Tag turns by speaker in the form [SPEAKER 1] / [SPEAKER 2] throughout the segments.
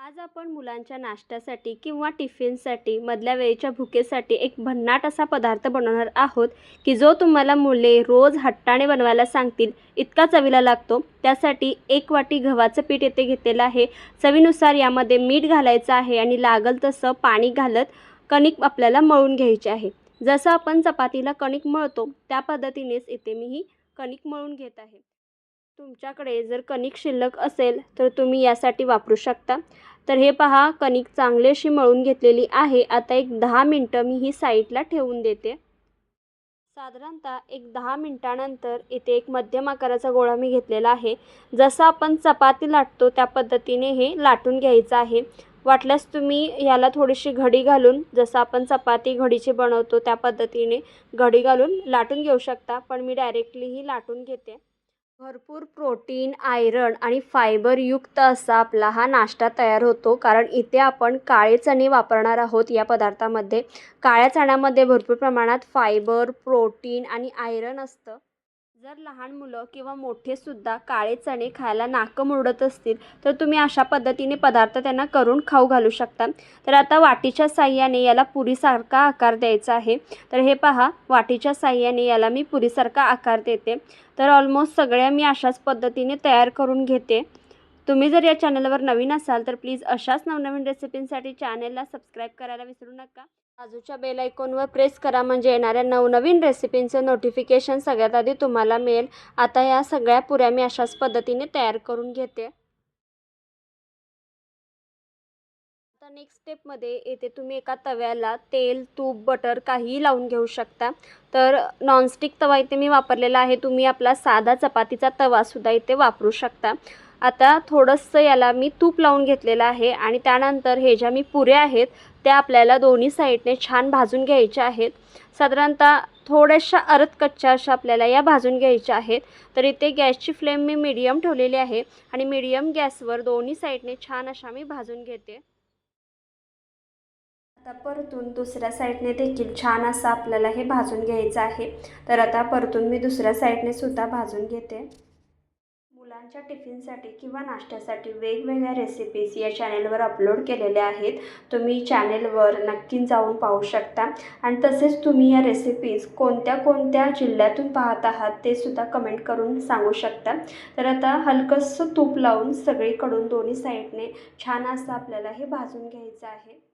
[SPEAKER 1] आज आपण मुलांच्या नाश्त्यासाठी किंवा टिफिनसाठी मधल्या वेळेच्या भुकेसाठी एक भन्नाट असा पदार्थ बनवणार आहोत की जो तुम्हाला मुले रोज हट्टाने बनवायला सांगतील इतका चवीला लागतो. त्यासाठी एक वाटी गव्हाचं पीठ येथे घेतलेलं आहे. चवीनुसार यामध्ये मीठ घालायचं आहे आणि लागल तसं पाणी घालत कणिक आपल्याला मळून घ्यायची आहे. जसं आपण चपातीला कणिक मळतो त्या पद्धतीनेच इथे मी ही कणिक मळून घेत आहे. तुमच्याकडे जर कणिक शिल्लक असेल तर तुम्ही यासाठी वापरू शकता. तर हे पहा कणिक चांगली अशी मळून घेतलेली आहे. आता एक दहा मिनटं मी ही साईडला ठेवून देते. साधारणतः एक दहा मिनटानंतर इथे एक मध्यम आकाराचा गोळा मी घेतलेला आहे. जसं आपण चपाती लाटतो त्या पद्धतीने हे लाटून घ्यायचं आहे. वाटल्यास तुम्ही याला थोडीशी घडी घालून जसं आपण चपाती घडीची बनवतो त्या पद्धतीने घडी घालून लाटून घेऊ शकता. पण मी डायरेक्टली ही लाटून घेते. भरपूर प्रोटीन आयरन आणि फायबरयुक्त असा आपला हा नाश्ता तयार होतो. कारण इथे आपण काळे चणे वापरणार आहोत या पदार्थामध्ये. काळ्या चण्यामध्ये भरपूर प्रमाणात फायबर प्रोटीन आणि आयरन असतं. जर लहान मुलं किंवा मोठेसुद्धा काळे चणे खायला नाकं मुरडत असतील तर तुम्ही अशा पद्धतीने पदार्थ त्यांना करून खाऊ घालू शकता. तर आता वाटीच्या साह्याने याला पुरीसारखा आकार द्यायचा आहे. तर हे पहा वाटीच्या साह्याने याला मी पुरीसारखा आकार देते. तर ऑलमोस्ट सगळ्या मी अशाच पद्धतीने तयार करून घेते. तुम्ही जर या चॅनलवर नवीन असाल तर प्लीज अशाच नवनवीन रेसिपींसाठी चॅनलला सबस्क्राईब करायला विसरू नका. बाजूच्या बेल आयकॉनवर प्रेस करा म्हणजे येणाऱ्या नवनवीन रेसिपींचं नोटिफिकेशन सगळ्यात आधी तुम्हाला मिळेल. आता या सगळ्या पुऱ्या मी अशाच पद्धतीने तयार करून घेते. आता नेक्स्ट स्टेपमध्ये येथे तुम्ही एका तव्याला तेल तूप बटर काहीही लावून घेऊ शकता. तर नॉनस्टिक तवा इथे मी वापरलेला आहे. तुम्ही आपला साधा चपातीचा तवासुद्धा इथे वापरू शकता. आता थोडंसं याला मी तूप लावून घेतलेलं आहे आणि त्यानंतर हे ज्या मी पुऱ्या आहेत त्या आपल्याला दोन्ही साईडने छान भाजून घ्यायच्या आहेत. साधारणतः थोड्याशा अरत कच्च्या अशा आपल्याला या भाजून घ्यायच्या आहेत. तर इथे गॅसची फ्लेम मी मीडियम ठेवलेली आहे आणि मीडियम गॅसवर दोन्ही साईडने छान अशा मी भाजून घेते. आता परतून दुसऱ्या साईडने देखील छान असं आपल्याला हे भाजून घ्यायचं आहे. तर आता परतून मी दुसऱ्या साईडने सुद्धा भाजून घेते. मुलांच्या टिफिनसाठी किंवा नाश्त्यासाठी वेगवेगळ्या रेसिपीज या चॅनेलवर अपलोड केलेल्या आहेत. तुम्ही चॅनेलवर नक्की जाऊन पाहू शकता. आणि तसेच तुम्ही या रेसिपीज कोणत्या कोणत्या जिल्ह्यातून पाहत आहात ते सुद्धा कमेंट करून सांगू शकता. तर आता हलकंसं तूप लावून सगळीकडून दोन्ही साईडने छान असं आपल्याला हे भाजून घ्यायचं आहे.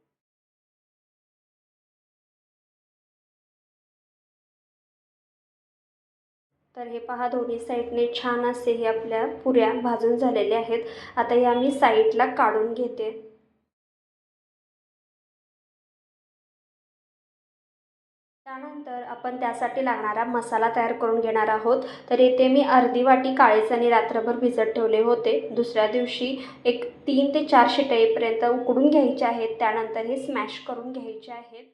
[SPEAKER 1] तर हे पहा दोन्ही साईडने छान असे हे आपल्या पुऱ्या भाजून झालेल्या आहेत. आता या मी साईडला काढून घेते. त्यानंतर आपण त्यासाठी लागणारा मसाला तयार करून घेणार आहोत. तर इथे मी अर्धी वाटी काळे चणे रात्रभर भिजत ठेवले होते. दुसऱ्या दिवशी एक तीन ते चार शिटईपर्यंत उकडून घ्यायचे आहेत. त्यानंतर हे स्मॅश करून घ्यायचे आहेत.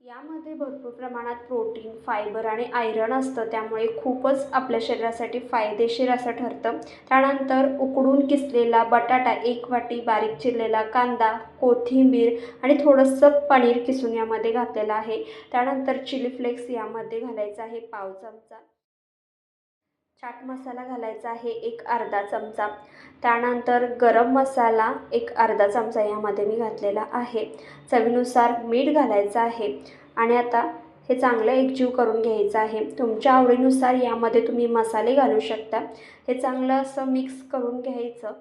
[SPEAKER 1] यामध्ये भरपूर प्रमाणात प्रोटीन फायबर आणि आयरन असतं. त्यामुळे खूपच आपल्या शरीरासाठी फायदेशीर असं ठरतं. त्यानंतर उकडून किसलेला बटाटा एक वाटी बारीक चिरलेला कांदा कोथिंबीर आणि थोडंसं पनीर किसून यामध्ये घातलेलं आहे. त्यानंतर चिली फ्लेक्स यामध्ये घालायचं आहे पाव चमचा. चाट मसाला घालायचा आहे एक अर्धा चमचा. त्यानंतर गरम मसाला एक अर्धा चमचा यामध्ये मी घातलेला आहे. चवीनुसार मीठ घालायचं आहे. आणि आता हे चांगलं एकजीव करून घ्यायचं आहे. तुमच्या आवडीनुसार यामध्ये तुम्ही मसाले घालू शकता. हे चांगलं असं मिक्स करून घ्यायचं.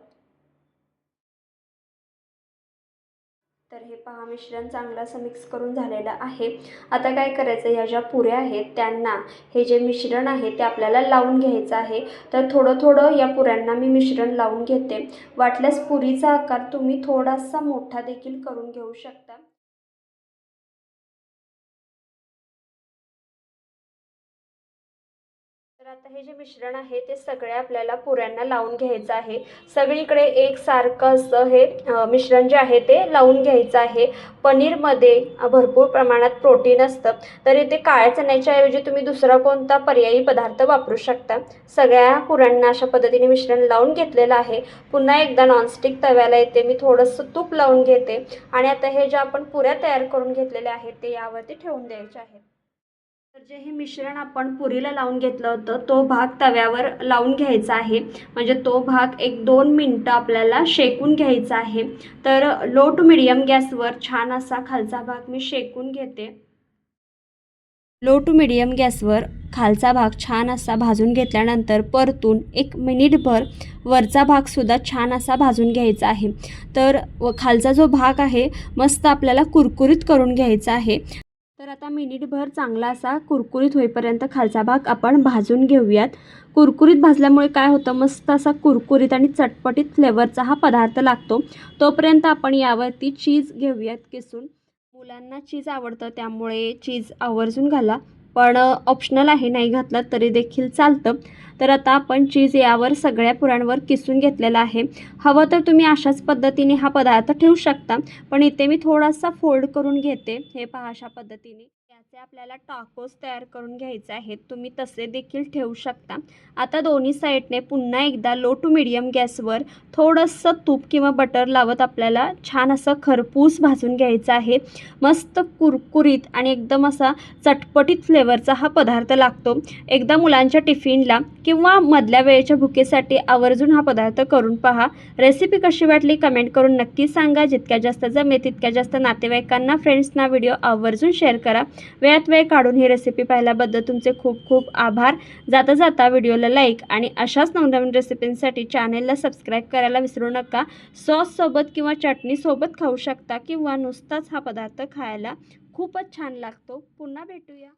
[SPEAKER 1] तर हे पहा मिश्रण चांगलं असं मिक्स करून झालेलं आहे. आता काय करायचं ह्या ज्या पुऱ्या आहेत त्यांना हे जे मिश्रण आहे ते आपल्याला लावून घ्यायचं आहे. तर थोडं थोडं या पुऱ्यांना मी मिश्रण लावून घेते. वाटल्यास पुरीचा आकार तुम्ही थोडासा मोठा देखील करून घेऊ शकता. तर आता हे जे मिश्रण आहे ते सगळे आपल्याला पुऱ्यांना लावून घ्यायचं आहे. सगळीकडे एकसारखं असं हे मिश्रण जे आहे ते लावून घ्यायचं आहे. पनीरमध्ये भरपूर प्रमाणात प्रोटीन असतं. तर इथे काळ्या चण्याच्या ऐवजी तुम्ही दुसरा कोणता पर्यायी पदार्थ वापरू शकता. सगळ्या पुऱ्यांना अशा पद्धतीने मिश्रण लावून घेतलेलं आहे. पुन्हा एकदा नॉनस्टिक तव्याला येते मी थोडंसं तूप लावून घेते. आणि आता हे ज्या आपण पुऱ्या तयार करून घेतलेल्या आहेत ते यावरती ठेवून द्यायचे आहेत. तर जे हे मिश्रण आपण पुरीला लावून घेतलं होतं तो भाग तव्यावर लावून घ्यायचा आहे. म्हणजे तो भाग एक दोन मिनटं आपल्याला शेकून घ्यायचा आहे. तर लो टू मिडियम गॅसवर छान असा खालचा भाग मी शेकून घेते. लो टू मिडियम गॅसवर खालचा भाग छान असा भाजून घेतल्यानंतर परतून एक मिनिटभर वरचा भागसुद्धा छान असा भाजून घ्यायचा आहे. तर खालचा जो भाग आहे मस्त आपल्याला कुरकुरीत करून घ्यायचा आहे. तर आता मिनिटभर चांगला असा कुरकुरीत होईपर्यंत खालचा भाग आपण भाजून घेऊयात. कुरकुरीत भाजल्यामुळे काय होतं? मस्त असा कुरकुरीत आणि चटपटीत फ्लेवरचा हा पदार्थ लागतो. तोपर्यंत आपण यावरती चीज घेऊयात किसून. मुलांना चीज आवडतं त्यामुळे चीज आवर्जून घाला. पण ऑप्शनल आहे नाही घातलं तरी देखील चालतं. तर आता आपण चीज यावर सगळ्या पुरांवर किसून घेतलेला आहे. हवं तर तुम्ही अशाच पद्धतीने हा पदार्थ ठेवू शकता. पण इथे मी थोडासा फोल्ड करून घेते. हे पहा अशा पद्धतीने. प्रकारचे आपल्याला टाकोस तयार करून घ्यायचे आहेत. तुम्ही तसे देखील ठेवू शकता. आता दोन्ही साईडने पुन्हा एकदा लो टू मिडियम गॅसवर थोडंसं तूप किंवा बटर लावत आपल्याला छान असं खरपूस भाजून घ्यायचं आहे. मस्त कुरकुरीत आणि एकदम असा चटपटीत फ्लेवरचा हा पदार्थ लागतो. एकदा मुलांच्या टिफिनला किंवा मधल्या वेळेच्या भुकेसाठी आवर्जून हा पदार्थ करून पहा. रेसिपी कशी वाटली कमेंट करून नक्की सांगा. जितक्या जास्त जमेल तितक्या जास्त नातेवाईकांना फ्रेंड्सना व्हिडिओ आवर्जून शेअर करा. वेळात वेळ काढून ही रेसिपी पाहिल्याबद्दल तुमचे खूप खूप आभार. जाता जाता व्हिडिओला लाईक आणि अशाच नवनवीन रेसिपींसाठी चॅनेलला सबस्क्राईब करायला विसरू नका. सॉससोबत किंवा चटणीसोबत खाऊ शकता किंवा नुसताच हा पदार्थ खायला खूपच छान लागतो. पुन्हा भेटूया.